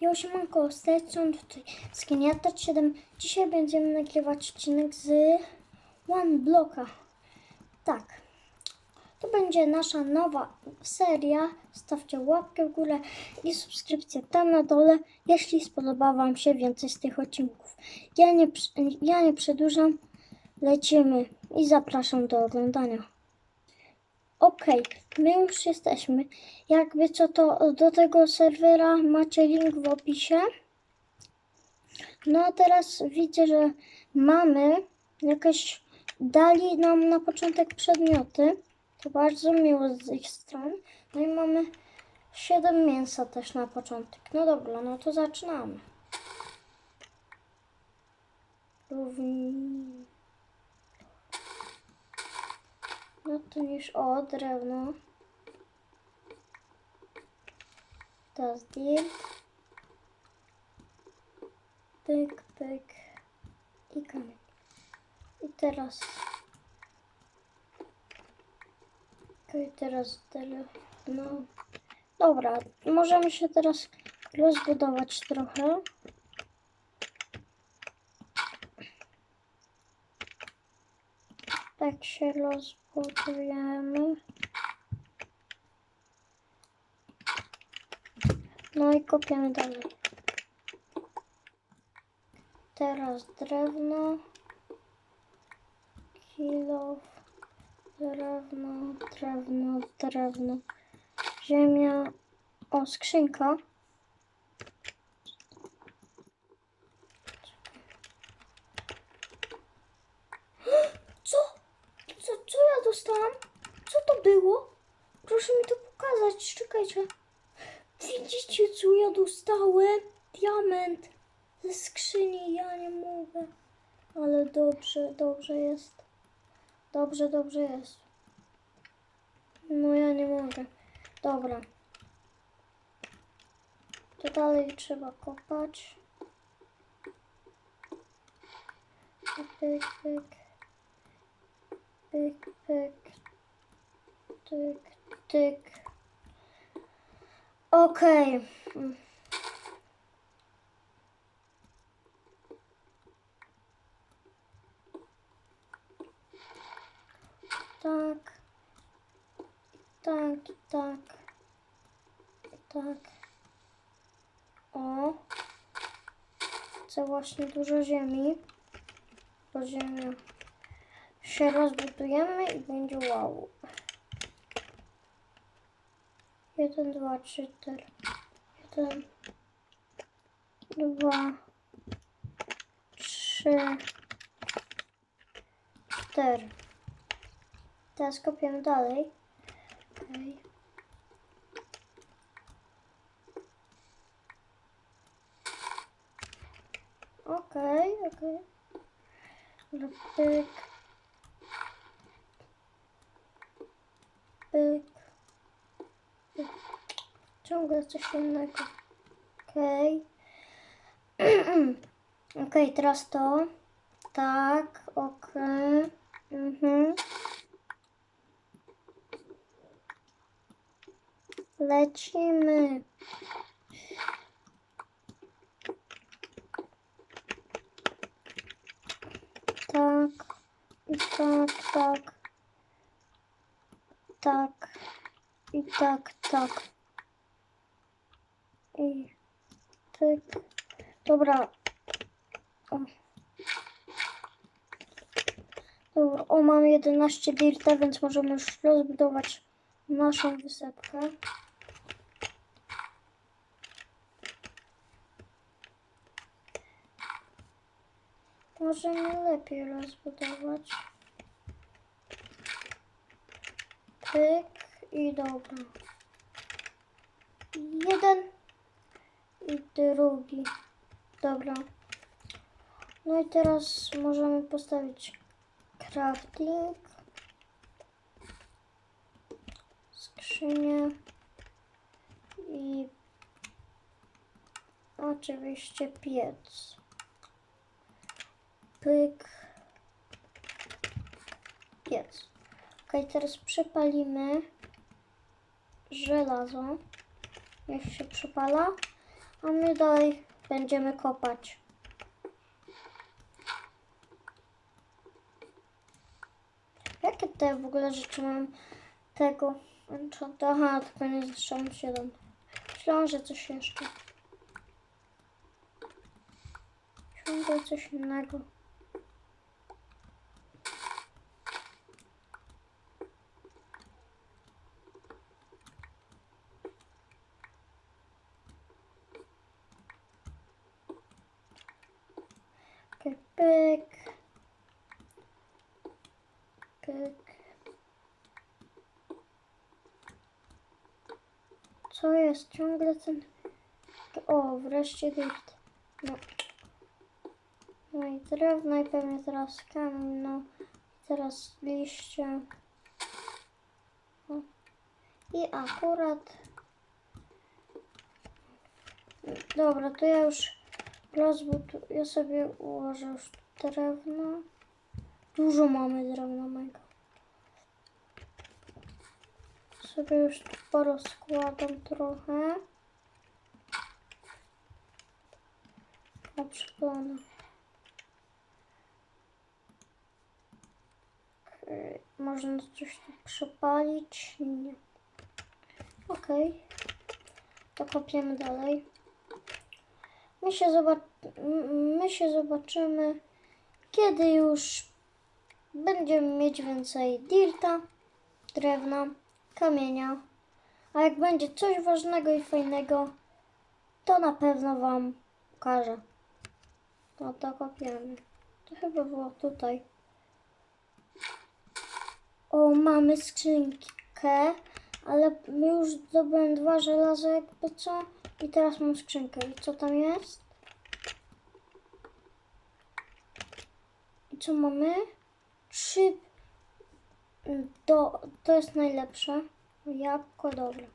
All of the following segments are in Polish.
Ja siemanko, z tej strony tutaj Skiniatat 7. Dzisiaj będziemy nagrywać odcinek z One Blocka. Tak, to będzie nasza nowa seria. Stawcie łapkę w górę i subskrypcję tam na dole, jeśli spodoba Wam się więcej z tych odcinków. Ja nie, ja nie przedłużam, lecimy i zapraszam do oglądania. Okej, my już jesteśmy. Jakby co to do tego serwera macie link w opisie. No a teraz widzę, że mamy jakieś dali nam na początek przedmioty. To bardzo miło z ich stron. No i mamy 7 mięsa też na początek. No dobra, no to zaczynamy. Równi... No to niż o drewno. Das deal. Pyk, pyk i kamyk. I teraz. Okej, teraz tyle. No. Dobra, możemy się teraz rozbudować trochę. Tak się rozbudujemy. No i kopiemy dalej. Teraz drewno. Kilo. Drewno, drewno, drewno. Ziemia. O, skrzynka. Co? Co, co ja Co to było? Proszę mi to pokazać, czekajcie. Widzicie, co ja dostałem? Diament ze skrzyni, ja nie mogę. Ale dobrze, dobrze jest. Dobrze, dobrze jest. No ja nie mogę. Dobra. To dalej trzeba kopać. Pyk, pyk. Pyk, pyk. Tyk, tyk. Okej. Mm. Tak. Tak, tak. Tak. O. Chcę właśnie dużo ziemi. Bo ziemia się rozbudujemy i będzie wow. Jeden, dwa, trzy, cztery. Jeden, dwa, trzy, cztery. Teraz kopiemy dalej. Okej. Okej, okej. Dobra, Pyk. Pyk. Pyk. Ciągle coś innego. Okej. Okej, teraz to. Tak, okej. Mhm. Lecimy. Tak. I tak, tak. Tak. I tak, tak. I pyk. Dobra. O. Dobra, o mam 11 dirta, więc możemy już rozbudować naszą wysepkę. Może nie lepiej rozbudować. Pyk i dobra. Jeden i drugi. Dobra. No i teraz możemy postawić crafting. Skrzynię. I oczywiście piec. Pyk. Piec. Ok, teraz przepalimy żelazo. Niech się przepala. A my dalej będziemy kopać. Jakie te w ogóle rzeczy mam tego enchanta? Aha, tylko nie zniszczałem 7. Myślałam, że coś jeszcze. Ciągle coś innego. Pyk. Pyk. Co jest? Ciągle ten... O, wreszcie dirt. No. No i drewno i pewnie teraz kamień, no. Teraz liście. I akurat... Dobra, to ja już rozbuduję, ja sobie ułożę już drewno. Dużo mamy drewna mego. Sobie już tu porozkładam trochę. A przypomnę. Okej, Można coś tu przepalić? Nie. Okej. To kopiemy dalej. My się, my się zobaczymy, kiedy już będziemy mieć więcej dirta, drewna, kamienia. A jak będzie coś ważnego i fajnego, to na pewno Wam pokażę. No to kopiemy. To chyba było tutaj. O, mamy skrzynkę, ale już zdobyłem dwa żelaza jakby co. I teraz mam skrzynkę. I co tam jest? I co mamy? Trzy. Do, to jest najlepsze. Jabłko, dobra.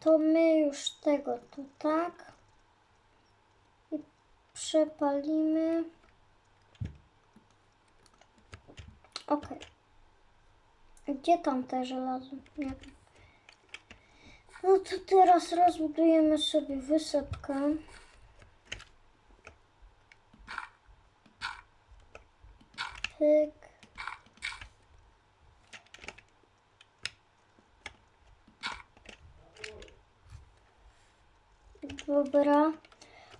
To my już tego tu tak. I przepalimy. Ok. Gdzie tam te żelazo? Nie wiem. No to teraz rozbudujemy sobie wysepkę. Pyk. Dobra.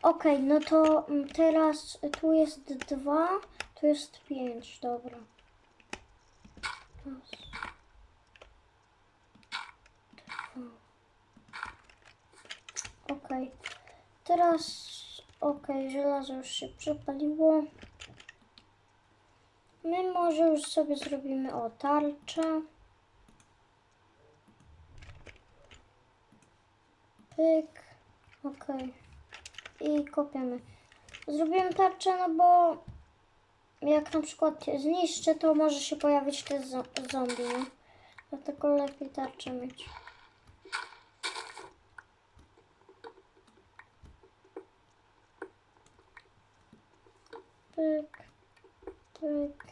Okej, no to teraz tu jest dwa, tu jest pięć, dobra. Raz. Okej. Teraz okej, żelazo już się przepaliło. My może już sobie zrobimy o tarczę. Pyk. Okej. I kopiemy. Zrobiłem tarczę, no bo jak na przykład zniszczę, to może się pojawić te zo- zombie? Dlatego lepiej tarczę mieć. Pyk, pyk.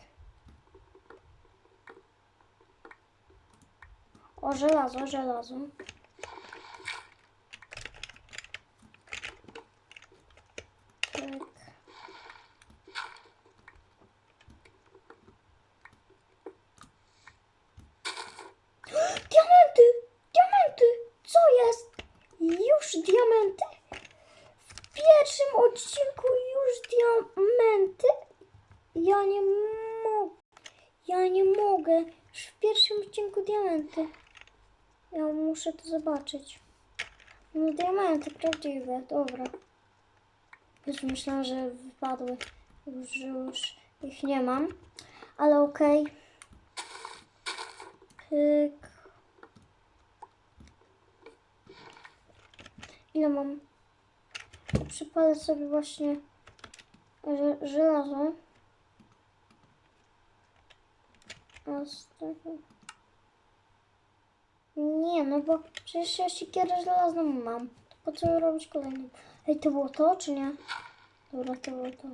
O, żelazo, żelazo. Pyk. Diamenty! Diamenty! Co jest? Już diamenty? W pierwszym odcinku już diamenty? Ja nie mogę. Ja nie mogę. Już w pierwszym odcinku diamenty. Ja muszę to zobaczyć. No diamenty prawdziwe, dobra. Już myślałam, że wypadły. Już, że już ich nie mam. Ale okej. Pyk. Ile mam? Przypalę sobie właśnie żelazo. A z tego... No bo przecież ja siekierę żelazną mam. Po co robić kolejną? Ej, to było to, czy nie? Dobra, to było to.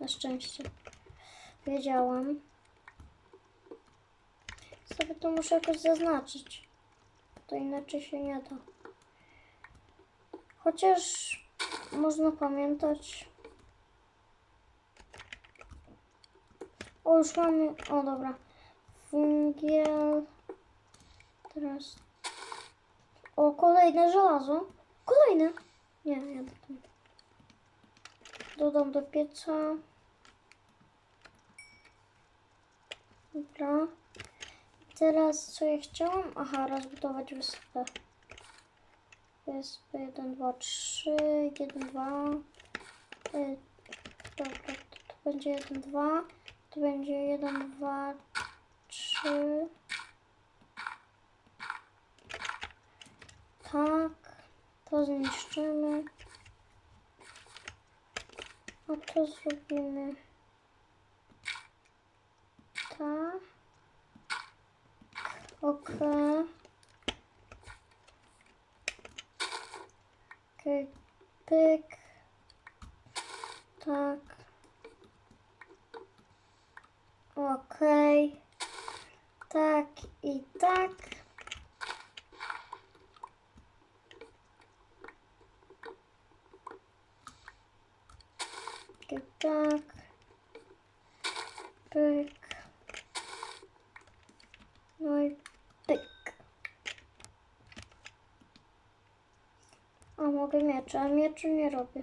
Na szczęście. Wiedziałam. Sobie to muszę jakoś zaznaczyć. To inaczej się nie da. Chociaż można pamiętać. O, już mamy. O, dobra. Węgiel. Teraz. O, kolejne żelazo. Kolejne. Nie, ja dodam. Do pieca. Dobra. Teraz co ja chciałam? Aha, rozbudować wyspę. Wyspy 1, 2, 3, 1, 2. E, Dobra, to, to będzie 1, 2. To będzie 1, 2, 3. Tak. To zniszczymy. A to zrobimy. Tak. Okej. Pyk. Tak. Okej. Tak i tak. Okej, tak. Pyk. No i pyk. Mogę miecze, mieczy nie robię.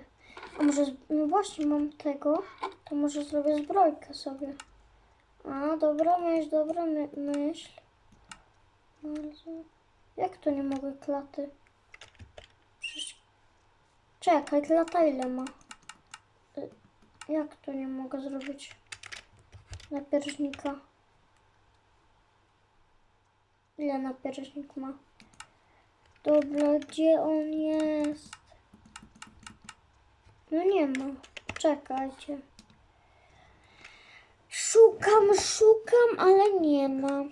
A może, no właśnie mam tego, to może zrobię zbrojkę sobie. A, dobra myśl, dobra my, myśl. Bardzo. Jak to nie mogę klaty? Przecież... Czekaj, klata ile ma? Y, Jak to nie mogę zrobić? Napierżnika. Ile napierżnik ma? Dobra, gdzie on jest? No nie ma. Czekajcie. Szukam, szukam, ale nie ma.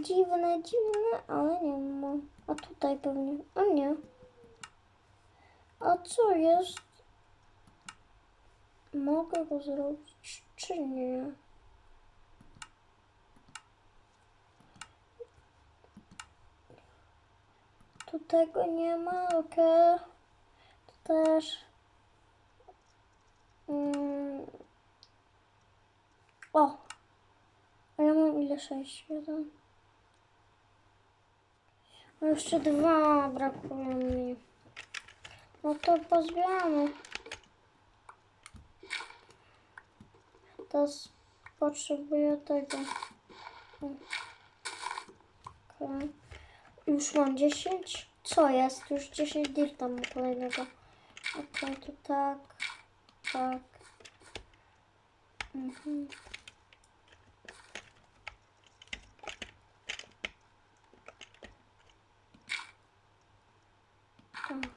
Dziwne, dziwne, ale nie ma. A tutaj pewnie. A nie. A co jest? Mogę go zrobić, czy nie? Tu tego nie ma, okej. Tu też. Mm. O! A ja mam ile? Sześć. A jeszcze dwa brakuje mi. No to pozbieramy. Teraz potrzebuję tego. Okej. Już mam 10. Co jest? Już 10 dirta mam kolejnego. Okej, to tak. Tak. Mhm. Tak.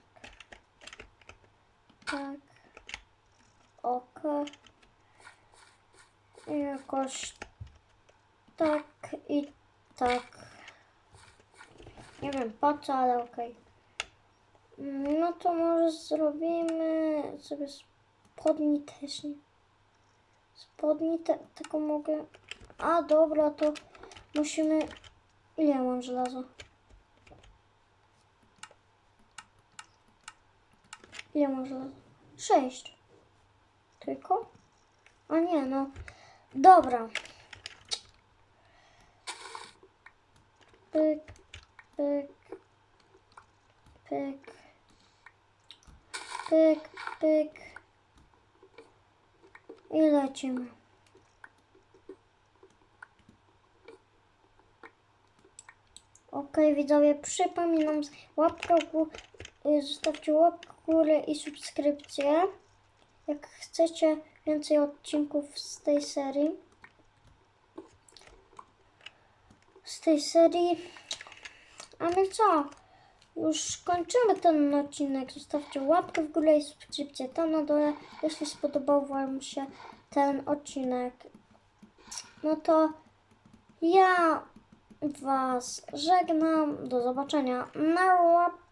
Tak. Okej. I Jakoś tak i tak. Nie wiem po co, ale okej. Mm, No to może zrobimy sobie spodni też nie. Spodni te, tylko mogę. A dobra, to musimy. Ile mam żelaza? Ile mam żelaza? Sześć. Tylko? A nie, no. Dobra. Pyk, pyk, pyk, pyk, pyk. I lecimy. Ok, widzowie, przypominam, górę, y, zostawcie łapkę w górę i subskrypcję. Jak chcecie więcej odcinków z tej serii. Z tej serii. A my co? Już kończymy ten odcinek. Zostawcie łapkę w górę i subskrypcję tam na dole, jeśli spodobał Wam się ten odcinek. No to ja Was żegnam. Do zobaczenia. Na łap.